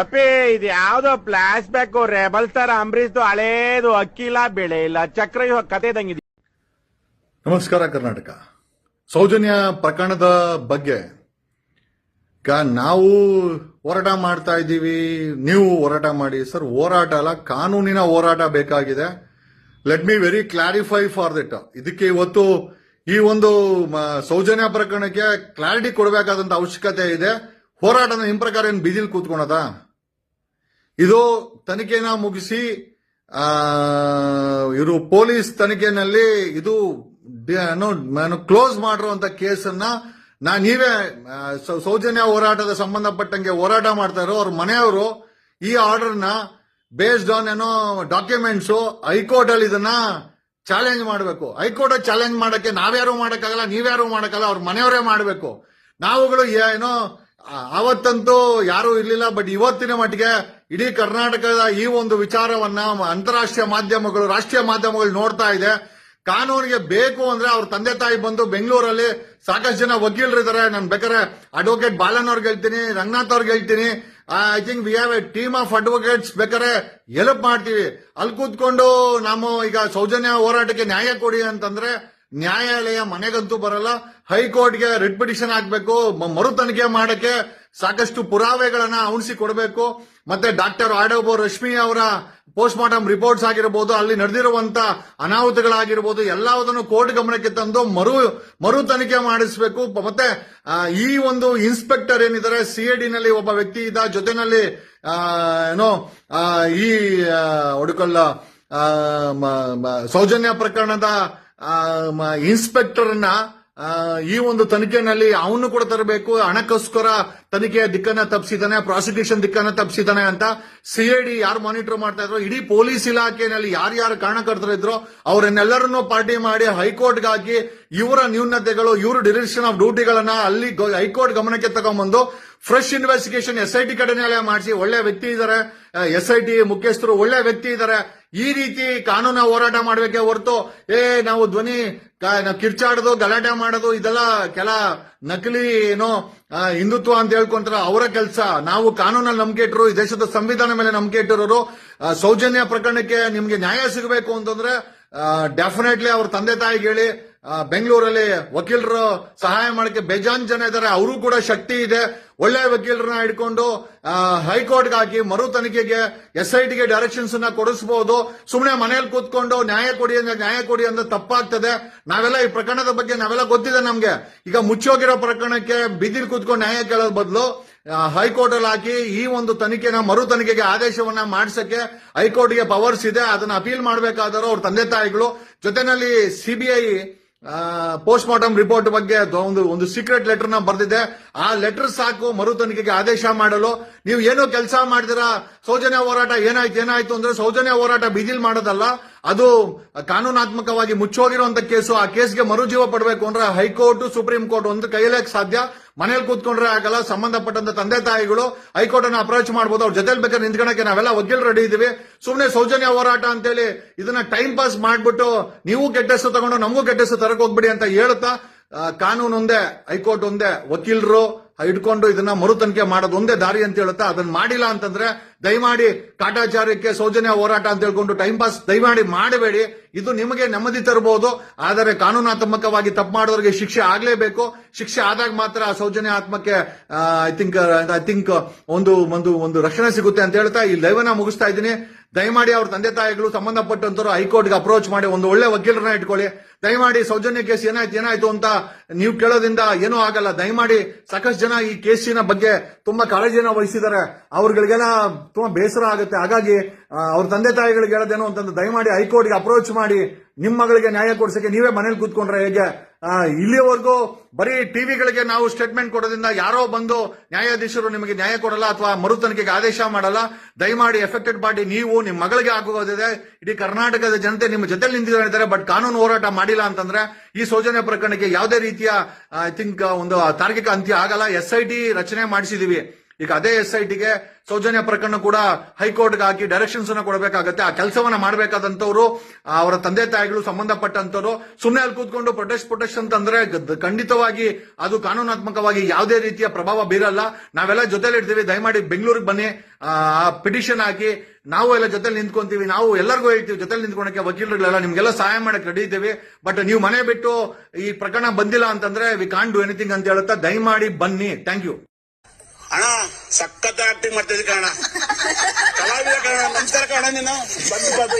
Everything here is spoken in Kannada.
ಅಪ್ಪಿ, ಇದು ಯಾವ್ದೋ ಫ್ಲಾಶ್ ಬ್ಯಾಕ್ ರೆಬಲ್ ತರ ಅಂಬರೀಶ್ದು ಹಳೇದು ಅಕ್ಕಿಲ್ಲ ಬೆಳೆ ಇಲ್ಲ. ಚಕ್ರ ಇವಾಗ ಕತೆ ನಮಸ್ಕಾರ ಕರ್ನಾಟಕ. ಸೌಜನ್ಯ ಪ್ರಕರಣದ ಬಗ್ಗೆ ನಾವು ಹೋರಾಟ ಮಾಡ್ತಾ ಇದ್ದೀವಿ. ನೀವು ಹೋರಾಟ ಮಾಡಿ. ಸರ್, ಹೋರಾಟ ಅಲ್ಲ, ಕಾನೂನಿನ ಹೋರಾಟ ಬೇಕಾಗಿದೆ. Let me very clarify for that ಇದಕ್ಕೆ ಇವತ್ತು ಈ ಒಂದು ಸೌಜನ್ಯ ಪ್ರಕರಣಕ್ಕೆ ಕ್ಲಾರಿಟಿ ಕೊಡಬೇಕಾದಂತ ಅವಶ್ಯಕತೆ ಇದೆ. ಹೋರಾಟನ ನಿಮ್ ಪ್ರಕಾರ ಏನು ಬೀದಿಲ್ ಕೂತ್ಕೊಳದ ಇದು ತನಿಖೆನ ಮುಗಿಸಿ ಇವರು ಪೊಲೀಸ್ ತನಿಖೆನಲ್ಲಿ ಇದು ಕ್ಲೋಸ್ ಮಾಡಿರುವಂತ ಕೇಸನ್ನ ನಾ ನೀವೇ ಸೌಜನ್ಯ ಹೋರಾಟದ ಸಂಬಂಧಪಟ್ಟಂಗೆ ಹೋರಾಟ ಮಾಡ್ತಾ ಇರೋ ಅವ್ರ ಮನೆಯವರು ಈ ಆರ್ಡರ್ನ ಬೇಸ್ಡ್ ಆನ್ ಏನೋ ಡಾಕ್ಯುಮೆಂಟ್ಸ್ ಹೈಕೋರ್ಟ್ ಅಲ್ಲಿ ಇದನ್ನ ಚಾಲೆಂಜ್ ಮಾಡಬೇಕು. ಹೈಕೋರ್ಟ್ ಚಾಲೆಂಜ್ ಮಾಡಕ್ಕೆ ನಾವ್ಯಾರು ಮಾಡಕ್ಕಾಗಲ್ಲ, ನೀವ್ಯಾರು ಮಾಡಕ್ಕಾಗಲ್ಲ, ಅವ್ರ ಮನೆಯವರೇ ಮಾಡಬೇಕು. ನಾವುಗಳು ಏನೋ ಆವತ್ತಂತೂ ಯಾರು ಇರ್ಲಿಲ್ಲ, ಬಟ್ ಇವತ್ತಿನ ಮಟ್ಟಿಗೆ ಇಡೀ ಕರ್ನಾಟಕದ ಈ ಒಂದು ವಿಚಾರವನ್ನ ಅಂತಾರಾಷ್ಟ್ರೀಯ ಮಾಧ್ಯಮಗಳು, ರಾಷ್ಟ್ರೀಯ ಮಾಧ್ಯಮಗಳು ನೋಡ್ತಾ ಇದೆ. ಕಾನೂನಿಗೆ ಬೇಕು ಅಂದ್ರೆ ಅವ್ರ ತಂದೆ ತಾಯಿ ಬಂದು ಬೆಂಗಳೂರಲ್ಲಿ ಸಾಕಷ್ಟು ಜನ ವಕೀಲರು ಇದಾರೆ. ನಾನು ಬೇಕಾದ್ರೆ ಅಡ್ವೊಕೇಟ್ ಬಾಲನ್ ಅವ್ರಿಗೆ ಹೇಳ್ತೀನಿ, ರಂಗನಾಥ್ ಅವ್ರಿಗೆ ಹೇಳ್ತೀನಿ. I think we have a team of advocates ಬೇಕಾದ್ರೆ ಹೆಲ್ಪ್ ಮಾಡ್ತೀವಿ. ಅಲ್ಲಿ ಕೂತ್ಕೊಂಡು ನಾವು ಈಗ ಸೌಜನ್ಯ ಹೋರಾಟಕ್ಕೆ ನ್ಯಾಯ ಕೊಡಿ ಅಂತಂದ್ರೆ ನ್ಯಾಯಾಲಯ ಮನೆಗಂತೂ ಬರಲ್ಲ, ಹೈಕೋರ್ಟ್ಗೆ ರಿಟ್ ಪಿಟಿಷನ್ ಹಾಕ್ಬೇಕು ಮರು ತನಿಖೆ ಮಾಡಕ್ಕೆ ಸಾಕಷ್ಟು ಪುರಾವೆಗಳನ್ನ ಅವಣಿಸಿ ಕೊಡಬೇಕು. ಮತ್ತೆ ಡಾಕ್ಟರ್ ಆಡೋಬ ರಶ್ಮಿ ಅವರ ಪೋಸ್ಟ್ ಮಾರ್ಟಮ್ ರಿಪೋರ್ಟ್ಸ್ ಆಗಿರಬಹುದು ಅಲ್ಲಿ ನಡೆದಿರುವಂತ ಅನಾಹುತಗಳಾಗಿರ್ಬೋದು, ಎಲ್ಲವುದನ್ನು ಕೋರ್ಟ್ ಗಮನಕ್ಕೆ ತಂದು ಮರು ಮರು ತನಿಖೆ ಮಾಡಿಸಬೇಕು ಮತ್ತೆ ಈ ಒಂದು ಇನ್ಸ್ಪೆಕ್ಟರ್ ಏನಿದ್ದಾರೆ, ಸಿ ನಲ್ಲಿ ಒಬ್ಬ ವ್ಯಕ್ತಿ ಇದ್ದ, ಜೊತೆನಲ್ಲಿ ಏನೋ ಈ ಮ- ಸೌಜನ್ಯ ಪ್ರಕರಣದ ಇನ್ಸ್ಪೆಕ್ಟರ್ನ ಈ ಒಂದು ತನಿಖೆನಲ್ಲಿ ಅವನು ಕೂಡ ತರಬೇಕು, ಹಣಕ್ಕೋಸ್ಕರ ತನಿಖೆಯ ದಿಕ್ಕನ್ನ ತಪ್ಪಿಸಿದಾನೆ ಪ್ರಾಸಿಕ್ಯೂಷನ್ ದಿಕ್ಕನ್ನ ತಪ್ಪಿಸಿದಾನೆ ಅಂತ ಸಿಐಡಿ ಯಾರು ಮಾನಿಟರ್ ಮಾಡ್ತಾ ಇದ್ರು, ಇಡೀ ಪೊಲೀಸ್ ಇಲಾಖೆಯಲ್ಲಿ ಯಾರ್ಯಾರು ಕಾರಣಕರ್ತರು ಇದ್ರು, ಅವರನ್ನೆಲ್ಲರನ್ನೂ ಪಾರ್ಟಿ ಮಾಡಿ ಹೈಕೋರ್ಟ್ಗಾಗಿ ಹಾಕಿ ಇವರ ನ್ಯೂನತೆಗಳು, ಇವರು ಡಿರೆಕ್ಷನ್ ಆಫ್ ಡ್ಯೂಟಿಗಳನ್ನ ಅಲ್ಲಿ ಹೈಕೋರ್ಟ್ ಗಮನಕ್ಕೆ ತಗೊಂಡ್ಬಂದು fresh investigation S I T ಮಾಡಿಸಿ, ಒಳ್ಳೆ ವ್ಯಕ್ತಿ ಇದ್ದಾರೆ, ಎಸ್ ಐ ಟಿ ಮುಖ್ಯಸ್ಥರು ಒಳ್ಳೆ ವ್ಯಕ್ತಿ ಇದ್ದಾರೆ ಈ ರೀತಿ ಕಾನೂನ ಹೋರಾಟ ಮಾಡಬೇಕೆ ಹೊರತು, ಏ, ನಾವು ಧ್ವನಿ ಕಿರ್ಚಾಡೋದು, ಗಲಾಟೆ ಮಾಡೋದು, ಇದೆಲ್ಲ ಕೆಲ ನಕಲಿ ಏನೋ ಹಿಂದುತ್ವ ಅಂತ ಹೇಳ್ಕೊಂತಾರ ಅವರ ಕೆಲಸ. ನಾವು ಕಾನೂನಲ್ಲಿ ನಂಬಿಕೆ ಇಟ್ಟರು, ಈ ದೇಶದ ಸಂವಿಧಾನ ಮೇಲೆ ನಂಬಿಕೆ ಇಟ್ಟಿರೋರು ಸೌಜನ್ಯ ಪ್ರಕರಣಕ್ಕೆ ನಿಮ್ಗೆ ನ್ಯಾಯ ಸಿಗಬೇಕು ಅಂತಂದ್ರೆ ಡೆಫಿನೆಟ್ಲಿ ಅವ್ರ ತಂದೆ ತಾಯಿಗೆ ಹೇಳಿ ಬೆಂಗಳೂರಲ್ಲಿ ವಕೀಲರು ಸಹಾಯ ಮಾಡಕ್ಕೆ ಬೇಜಾನ್ ಜನ ಇದ್ದಾರೆ. ಅವರು ಕೂಡ ಶಕ್ತಿ ಇದೆ. ಒಳ್ಳೆ ವಕೀಲರನ್ನ ಹಿಡ್ಕೊಂಡು ಹೈಕೋರ್ಟ್ಗೆ ಹಾಕಿ ಮರು ತನಿಖೆಗೆ ಎಸ್ ಐ ಟಿಗೆ ಡೈರೆಕ್ಷನ್ಸ್ ಅನ್ನ ಕೊಡಿಸಬಹುದು ಸುಮ್ಮನೆ ಮನೆಯಲ್ಲಿ ಕೂತ್ಕೊಂಡು ನ್ಯಾಯ ಕೊಡಿ ಅಂದ್ರೆ ನ್ಯಾಯ ಕೊಡಿ ಅಂದ್ರೆ ತಪ್ಪಾಗ್ತದೆ. ನಾವೆಲ್ಲ ಈ ಪ್ರಕರಣದ ಬಗ್ಗೆ ನಾವೆಲ್ಲ ಗೊತ್ತಿದೆ ನಮ್ಗೆ. ಈಗ ಮುಚ್ಚೋಗಿರೋ ಪ್ರಕರಣಕ್ಕೆ ಬಿದಿಲ್ ಕೂತ್ಕೊಂಡು ನ್ಯಾಯ ಕೇಳೋದ್ ಬದಲು ಹೈಕೋರ್ಟ್ ಅಲ್ಲಿ ಹಾಕಿ ಈ ಒಂದು ತನಿಖೆನ, ಮರು ತನಿಖೆಗೆ ಆದೇಶವನ್ನ ಮಾಡಿಸಕ್ಕೆ ಹೈಕೋರ್ಟ್ಗೆ ಪವರ್ಸ್ ಇದೆ. ಅದನ್ನ ಅಪೀಲ್ ಮಾಡಬೇಕಾದರೂ ಅವ್ರ ತಂದೆ ತಾಯಿಗಳು. ಜೊತೆನಲ್ಲಿ ಸಿಬಿಐ ಪೋಸ್ಟ್ ಮಾರ್ಟಮ್ ರಿಪೋರ್ಟ್ ಬಗ್ಗೆ ಒಂದು ಒಂದು ಸೀಕ್ರೆಟ್ ಲೆಟರ್ನ ಬರೆದಿದೆ. ಆ ಲೆಟರ್ ಸಾಕು, ಮರು ತನಿಖೆಗೆ ಆದೇಶ ಮಾಡಲು. ನೀವು ಏನೋ ಕೆಲಸ ಮಾಡಿದಿರಾ, ಸೌಜನ್ಯ ಹೋರಾಟ ಏನಾಯ್ತು ಏನಾಯ್ತು ಅಂದ್ರೆ ಸೌಜನ್ಯ ಹೋರಾಟ ಬೀದಿಲ್ ಮಾಡೋದಲ್ಲ. ಅದು ಕಾನೂನಾತ್ಮಕವಾಗಿ ಮುಚ್ಚೋಗಿರುವಂತ ಕೇಸು, ಆ ಕೇಸ್ಗೆ ಮರುಜೀವ ಪಡಬೇಕು ಅಂದ್ರೆ ಹೈಕೋರ್ಟ್, ಸುಪ್ರೀಂ ಕೋರ್ಟ್ ಒಂದು ಕೈಲೇ ಸಾಧ್ಯ? ಮನೇಲಿ ಕೂತ್ಕೊಂಡ್ರೆ ಆಗಲ್ಲ, ಸಂಬಂಧಪಟ್ಟಂತ ತಂದೆ ತಾಯಿಗಳು ಹೈಕೋರ್ಟ್ ಅನ್ನ ಅಪ್ರೋಚ್ ಮಾಡಬಹುದು ಅವ್ರ ಜೊತೆಲಿ ಬೇಕಾದ್ರೆ ನಿಂತ್ಕೊಳಕ್ಕೆ ನಾವೆಲ್ಲ ವಕೀಲ್ ರೆಡಿ ಇದೀವಿ. ಸುಮ್ಮನೆ ಸೌಜನ್ಯ ಹೋರಾಟ ಅಂತೇಳಿ ಇದನ್ನ ಟೈಮ್ ಪಾಸ್ ಮಾಡ್ಬಿಟ್ಟು ನೀವು ಕೆಟ್ಟ ಹೆಸರು ತಗೊಂಡು ನಮಗೂ ಕೆಟ್ಟ ಹೆಸರು ತರಕ್ ಹೋಗ್ಬಿಡಿ ಅಂತ ಹೇಳ್ತಾ ಕಾನೂನು ಒಂದೇ, ಹೈಕೋರ್ಟ್ ಒಂದೇ, ವಕೀಲರು ಹಿಡ್ಕೊಂಡು ಇದನ್ನ ಮರು ತನಿಖೆ ಮಾಡೋದು ಒಂದೇ ದಾರಿ ಅಂತ ಹೇಳುತ್ತಾ ಅದನ್ನ ಮಾಡಿಲ್ಲ ಅಂತಂದ್ರೆ ದಯಮಾಡಿ ಕಾಟಾಚಾರಕ್ಕೆ ಸೌಜನ್ಯ ಹೋರಾಟ ಅಂತ ಹೇಳ್ಕೊಂಡು ಟೈಮ್ ಪಾಸ್ ದಯಮಾಡಿ ಮಾಡಬೇಡಿ. ಇದು ನಿಮಗೆ ನೆಮ್ಮದಿ ತರಬಹುದು. ಆದರೆ ಕಾನೂನಾತ್ಮಕವಾಗಿ ತಪ್ಪು ಮಾಡೋರಿಗೆ ಶಿಕ್ಷೆ ಆಗಲೇಬೇಕು. ಶಿಕ್ಷೆ ಆದಾಗ ಮಾತ್ರ ಆ ಸೌಜನ್ಯ ಆತ್ಮಕ್ಕೆ ಐ ಥಿಂಕ್ ಐ ಥಿಂಕ್ ಒಂದು ಒಂದು ಒಂದು ರಕ್ಷಣೆ ಸಿಗುತ್ತೆ ಅಂತ ಹೇಳ್ತಾ ಈ ಲೈವನ ಮುಗಿಸ್ತಾ ಇದ್ದೀನಿ. ದಯಮಾಡಿ ಅವ್ರ ತಂದೆ ತಾಯಿಗಳು, ಸಂಬಂಧಪಟ್ಟಂತವ್ರು ಹೈಕೋರ್ಟ್ಗೆ ಅಪ್ರೋಚ್ ಮಾಡಿ ಒಂದು ಒಳ್ಳೆ ವಕೀಲರನ್ನ ಇಟ್ಕೊಳ್ಳಿ. ದಯಮಾಡಿ ಸೌಜನ್ಯ ಕೇಸ್ ಏನಾಯ್ತು ಏನಾಯ್ತು ಅಂತ ನೀವು ಕೇಳೋದ್ರಿಂದ ಏನೂ ಆಗಲ್ಲ. ದಯಮಾಡಿ ಸಾಕಷ್ಟು ಜನ ಈ ಕೇಸಿನ ಬಗ್ಗೆ ತುಂಬಾ ಕಾಳಜಿನ ವಹಿಸಿದ್ದಾರೆ. ಅವ್ರಗಳಿಗೆಲ್ಲ ತುಂಬಾ ಬೇಸರ ಆಗುತ್ತೆ. ಹಾಗಾಗಿ ಅವ್ರ ತಂದೆ ತಾಯಿಗಳಿಗೆ ಹೇಳೋದೇನು ಅಂತಂದು ದಯಮಾಡಿ ಹೈಕೋರ್ಟ್ಗೆ ಅಪ್ರೋಚ್ ಮಾಡಿ ನಿಮ್ಮ ಮಗಳಿಗೆ ನ್ಯಾಯ ಕೊಡ್ಸಕ್ಕೆ ನೀವೇ ಮನೇಲಿ ಕೂತ್ಕೊಂಡ್ರೆ ಹೇಗೆ? ಇಲ್ಲಿವರೆಗೂ ಬರೀ ಟಿವಿಗಳಿಗೆ ನಾವು ಸ್ಟೇಟ್ಮೆಂಟ್ ಕೊಡೋದ್ರಿಂದ ಯಾರೋ ಬಂದು ನ್ಯಾಯಾಧೀಶರು ನಿಮಗೆ ನ್ಯಾಯ ಕೊಡಲ್ಲ ಅಥವಾ ಮರು ತನಿಖೆಗೆ ಆದೇಶ ಮಾಡಲ್ಲ, ದಯಮಾಡಿ ಎಫೆಕ್ಟೆಡ್ ಪಾರ್ಟಿ ನೀವು ನಿಮ್ಮ ಮಗಳಿಗೆ ಆಗೋದಿದೆ ಇಡೀ ಕರ್ನಾಟಕದ ಜನತೆ ನಿಮ್ಮ ಜೊತೆ ನಿಂತಿದ್ದಾರೆ ಬಟ್ ಕಾನೂನು ಹೋರಾಟ ಮಾಡಿಲ್ಲ ಅಂತಂದ್ರೆ ಈ ಸೌಜನ್ಯ ಪ್ರಕರಣಕ್ಕೆ ಯಾವುದೇ ರೀತಿಯ ಐ ಥಿಂಕ್ ಒಂದು ತಾರ್ಕಿಕ ಅಂತ್ಯ ಆಗಲ್ಲ. ಎಸ್ ಐ ಟಿ ರಚನೆ ಮಾಡಿಸಿದೀವಿ. ಈಗ ಅದೇ ಎಸ್ ಐ ಟಿಗೆ ಸೌಜನ್ಯ ಪ್ರಕರಣ ಕೂಡ ಹೈಕೋರ್ಟ್ಗೆ ಹಾಕಿ ಡೈರೆಕ್ಷನ್ಸ್ ಅನ್ನ ಕೊಡಬೇಕಾಗತ್ತೆ. ಆ ಕೆಲಸವನ್ನ ಮಾಡಬೇಕಾದಂತವ್ರು ಅವರ ತಂದೆ ತಾಯಿಗಳು ಸಂಬಂಧಪಟ್ಟಂತವ್ರು ಸುಮ್ಮನೆ ಅಲ್ಲಿ ಕೂತ್ಕೊಂಡು ಪ್ರೊಟೆಸ್ಟ್ ಪ್ರೊಟೆಸ್ಟ್ ಅಂತಂದ್ರೆ ಖಂಡಿತವಾಗಿ ಅದು ಕಾನೂನಾತ್ಮಕವಾಗಿ ಯಾವುದೇ ರೀತಿಯ ಪ್ರಭಾವ ಬೀರಲ್ಲ. ನಾವೆಲ್ಲ ಜೊತೆಲಿ ಇರ್ತೀವಿ. ದಯಮಾಡಿ ಬೆಂಗಳೂರಿಗೆ ಬನ್ನಿ. ಪಿಟಿಷನ್ ಹಾಕಿ ನಾವು ಎಲ್ಲ ಜೊತೆಲಿ ನಿಂತ್ಕೊಂತೀವಿ. ನಾವು ಎಲ್ಲರಿಗೂ ಹೇಳ್ತೀವಿ ಜೊತೆಲಿ ನಿಂತ್ಕೊಳಕ್ಕೆ ವಕೀಲರುಗಳೆಲ್ಲ ನಿಮ್ಗೆಲ್ಲ ಸಹಾಯ ಮಾಡಕ್ಕೆ ರೆಡಿ ಇದ್ದೀವಿ. ಬಟ್ ನೀವು ಮನೆ ಬಿಟ್ಟು ಈ ಪ್ರಕರಣ ಬಂದಿಲ್ಲ ಅಂತಂದ್ರೆ ವಿ ಕಾನ್ ಡೂ ಎನಿಥಿಂಗ್ ಅಂತ ಹೇಳುತ್ತಾ ದಯಮಾಡಿ ಬನ್ನಿ. ಥ್ಯಾಂಕ್ ಯು ಸಖತ್ ಆಕ್ಟಿಂಗ್ ಮಾಡ್ತಿದ್ದೆ ಕಾರಣ ಕಲಾವಿದ ಕಾರಣ ನಮಸ್ಕಾರ ಕಾರಣ ನೀನು. ಬಂದು ಬಂದು.